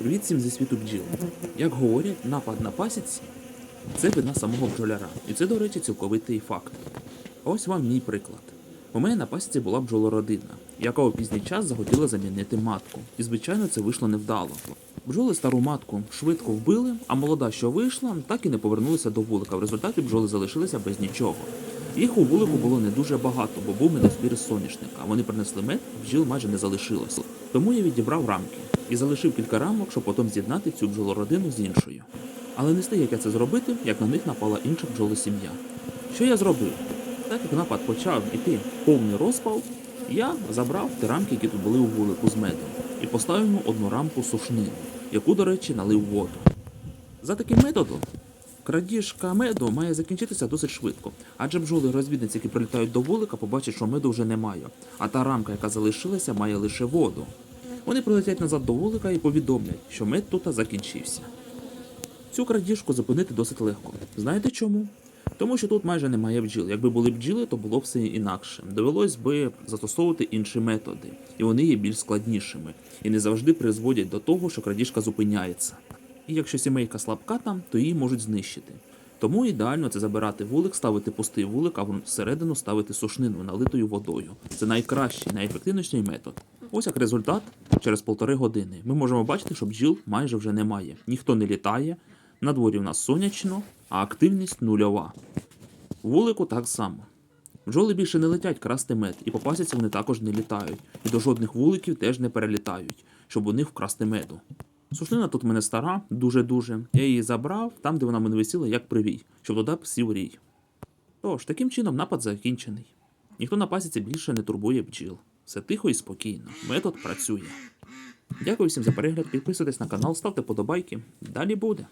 Привіт всім зі світу бджіл. Як говорять, напад на пасіці це вина самого бджоляра. І це, до речі, цілковитий факт. Ось вам мій приклад. У мене на пасіці була бджолородина, яка у пізній час захотіла замінити матку. І, звичайно, це вийшло невдало. Бджоли стару матку швидко вбили, а молода, що вийшла, так і не повернулася до вулика. В результаті бджоли залишилися без нічого. Їх у вулику було не дуже багато, бо був медозбір з соняшника. Вони принесли мед, бджіл майже не залишилося. Тому я відібрав рамки і залишив кілька рамок, щоб потім з'єднати цю бджолородину з іншою. Але не стає, як я це зробити, як на них напала інша бджолосім'я. Що я зробив? Так як напад почав іти повний розпал, я забрав ті рамки, які тут були у вулику з медом, і поставив одну рамку сушнину, яку, до речі, налив воду. За таким методом крадіжка меду має закінчитися досить швидко, адже бджоли-розвідниці, які прилітають до вулика, побачать, що меду вже немає, а та рамка, яка залишилася, має лише воду. Вони прилетять назад до вулика і повідомлять, що мед тут закінчився. Цю крадіжку зупинити досить легко. Знаєте чому? Тому що тут майже немає бджіл. Якби були бджіли, то було б все інакше. Довелось би застосовувати інші методи, і вони є більш складнішими, і не завжди призводять до того, що крадіжка зупиняється. І якщо сімейка слабка там, то її можуть знищити. Тому ідеально це забирати вулик, ставити пустий вулик, а всередину ставити сушнину, налитою водою. Це найкращий, найефективніший метод. Ось як результат, через полтори години ми можемо бачити, що бджіл майже вже немає. Ніхто не літає, на дворі в нас сонячно, а активність нульова. Вулику так само. Бджоли більше не летять красти мед, і по пасіці вони також не літають, і до жодних вуликів теж не перелітають, щоб у них вкрасти меду. Сушнина тут в мене стара, дуже-дуже. Я її забрав там, де вона мене висіла, як привій, щоб туди сів рій. Тож, таким чином напад закінчений. Ніхто на пасіці більше не турбує бджіл. Все тихо і спокійно. Метод працює. Дякую всім за перегляд. Підписуйтесь на канал, ставте подобайки. Далі буде.